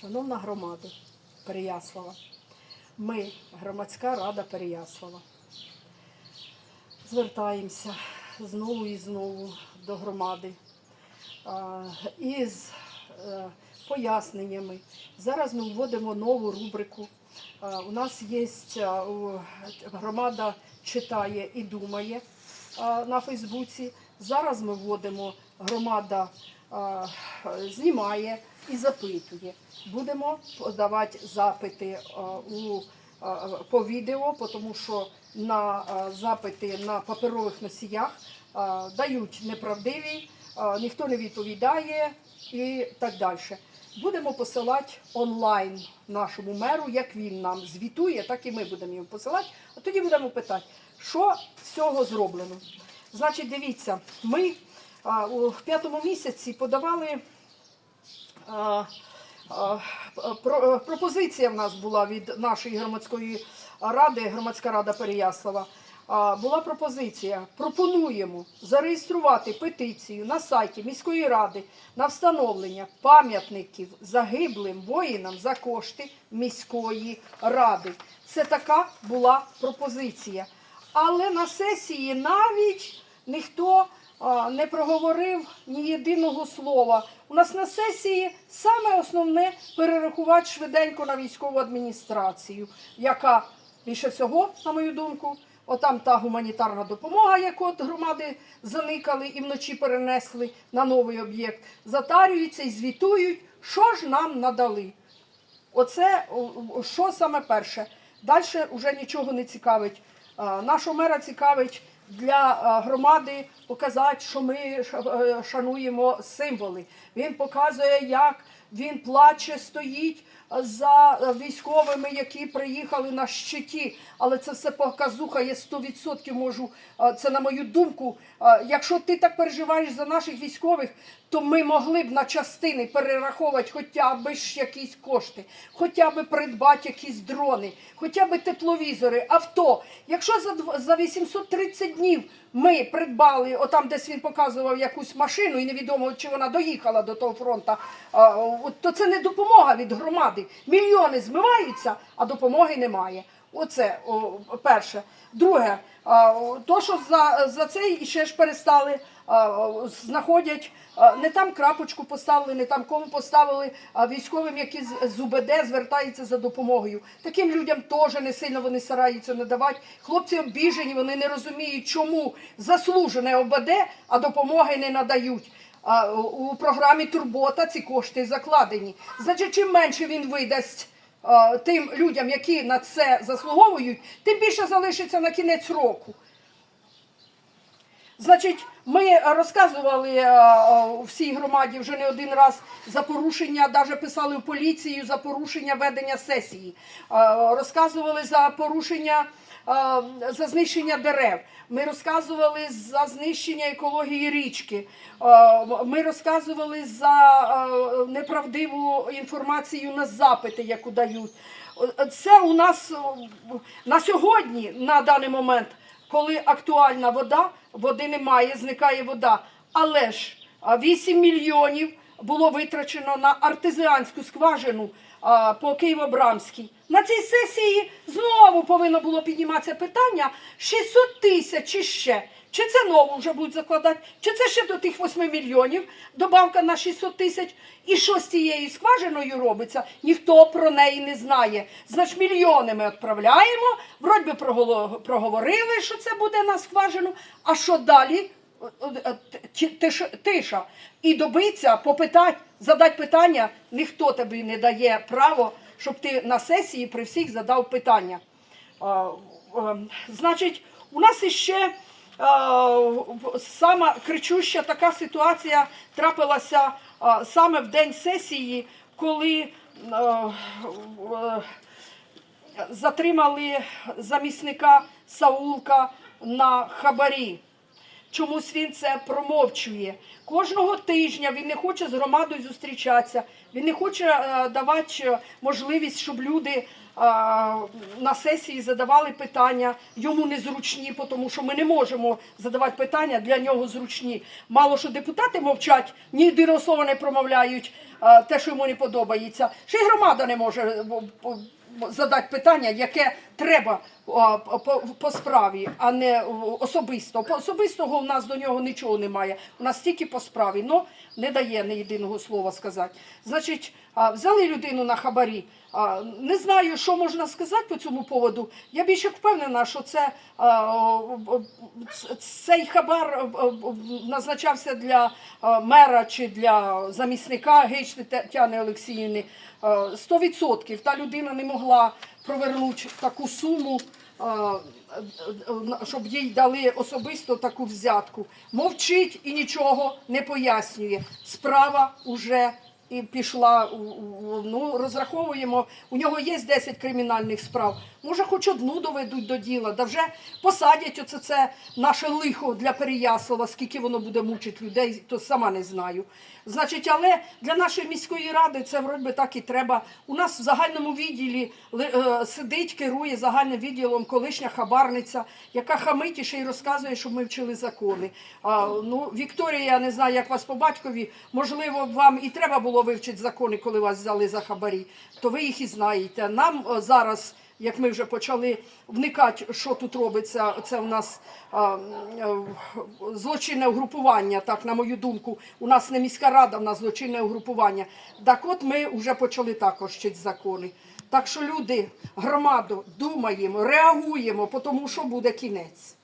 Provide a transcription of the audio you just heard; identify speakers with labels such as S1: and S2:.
S1: Шановна громада Переяслава, ми, громадська рада Переяслава, звертаємося знову і знову до громади із е, поясненнями. Зараз ми вводимо нову рубрику. У нас є громада читає і думає на Фейсбуці. Зараз ми вводимо громада знімає і запитує. Будемо подавати запити у, по відео, тому що на запити на паперових носіях дають неправдиві, ніхто не відповідає і так далі. Будемо посилати онлайн нашому меру, як він нам звітує, так і ми будемо йому посилати. А тоді будемо питати, що з цього зроблено. Значить, дивіться, ми у п'ятому місяці подавали. Пропозиція в нас була від нашої громадської ради, громадська рада Переяслава. Була пропозиція. Пропонуємо зареєструвати петицію на сайті міської ради на встановлення пам'ятників загиблим воїнам за кошти міської ради. Це така була пропозиція. Але на сесії навіть ніхто не проговорив ні єдиного слова. У нас на сесії саме основне перерахувати швиденько на військову адміністрацію, яка більше всього, на мою думку, отам та гуманітарна допомога, яку от громади заникали і вночі перенесли на новий об'єкт, затарюються і звітують, що ж нам надали. Оце що саме перше. Далі вже нічого не цікавить. Нашого мера цікавить для громади показати, що ми е, шануємо символи. Він показує, як він плаче, стоїть за е, військовими, які приїхали на щиті. Але це все показуха, я 100% можу, е, це на мою думку. Е, Якщо ти так переживаєш за наших військових, то ми могли б на частини перераховувати хоча б якісь кошти, хоча б придбати якісь дрони, хоча б тепловізори, авто. Якщо за, за 830 днів ми придбали, отам десь він показував якусь машину, і невідомо, чи вона доїхала до того фронту, то це не допомога від громади. Мільйони змиваються, а допомоги немає. Оце о, перше. Друге, о, то, що за, за це ще ж перестали знаходять, не там крапочку поставили, не там кому поставили військовим, які з, УБД звертаються за допомогою. Таким людям теж не сильно вони стараються надавати. Хлопці обіжені, вони не розуміють, чому заслужене ОБД, а допомоги не надають. У програмі Турбота ці кошти закладені. Значить, чим менше він видасть тим людям, які на це заслуговують, тим більше залишиться на кінець року. Значить, ми розказували е, е, всій громаді вже не один раз за порушення, навіть писали в поліцію за порушення ведення сесії, Е, розказували за порушення. е, За знищення дерев, ми розказували за знищення екології річки. Ми розказували за неправдиву інформацію на запити, яку дають. Це у нас на сьогодні, на даний момент, коли актуальна вода, води немає, зникає вода. Але ж а, 8 мільйонів було витрачено на артезіанську скважину по Києво-Брамській. На цій сесії знову повинно було підніматися питання 600 тисяч чи ще. Чи це нову вже будуть закладати, чи це ще до тих 8 мільйонів, добавка на 600 тисяч. І що з цією скважиною робиться, ніхто про неї не знає. Значить, мільйони ми відправляємо, вроді би проговорили, що це буде на скважину, а що далі? Тиша. І добиться, попитати, задати питання, ніхто тобі не дає право, щоб ти на сесії при всіх задав питання. Е, Значить, у нас іще сама кричуща така ситуація трапилася саме в день сесії, коли е, затримали замісника Саулка на хабарі. Чомусь він це промовчує. Кожного тижня він не хоче з громадою зустрічатися, він не хоче е, давати е, можливість, щоб люди е, на сесії задавали питання йому незручні, тому що ми не можемо задавати питання для нього зручні. Мало що депутати мовчать, ні єдиного слова не промовляють те, що йому не подобається. Ще й громада не може задати питання, яке треба а, по, по справі, а не особисто. По особистого у нас до нього нічого немає. У нас тільки по справі. Ну не дає ні єдиного слова сказати. Значить, а, взяли людину на хабарі. А, Не знаю, що можна сказати по цьому поводу. Я більше впевнена, що це а, цей хабар назначався для мера чи для замісника Гейч Тетяни Олексіївни. Е, Сто відсотків та людина не могла провернути таку суму, щоб їй дали особисто таку взятку. Мовчить і нічого не пояснює. Справа вже і пішла. Ну, розраховуємо, у нього є 10 кримінальних справ. Може, хоч одну доведуть до діла, да вже посадять оце це наше лихо для Переяслава, скільки воно буде мучити людей, то сама не знаю. Значить, але для нашої міської ради це вроді так і треба. У нас в загальному відділі е, сидить, керує загальним відділом колишня хабарниця, яка хамить і ще й розказує, щоб ми вчили закони. А, ну, Вікторія, я не знаю, як вас по батькові, можливо, вам і треба було вивчити закони, коли вас взяли за хабарі, то ви їх і знаєте. Нам е, зараз. Як ми вже почали вникати, що тут робиться, це у нас е, злочинне угрупування, так, на мою думку. У нас не міська рада, у нас злочинне угрупування. Так от ми вже почали також вчити закони. Так що люди, громаду, думаємо, реагуємо, тому що буде кінець.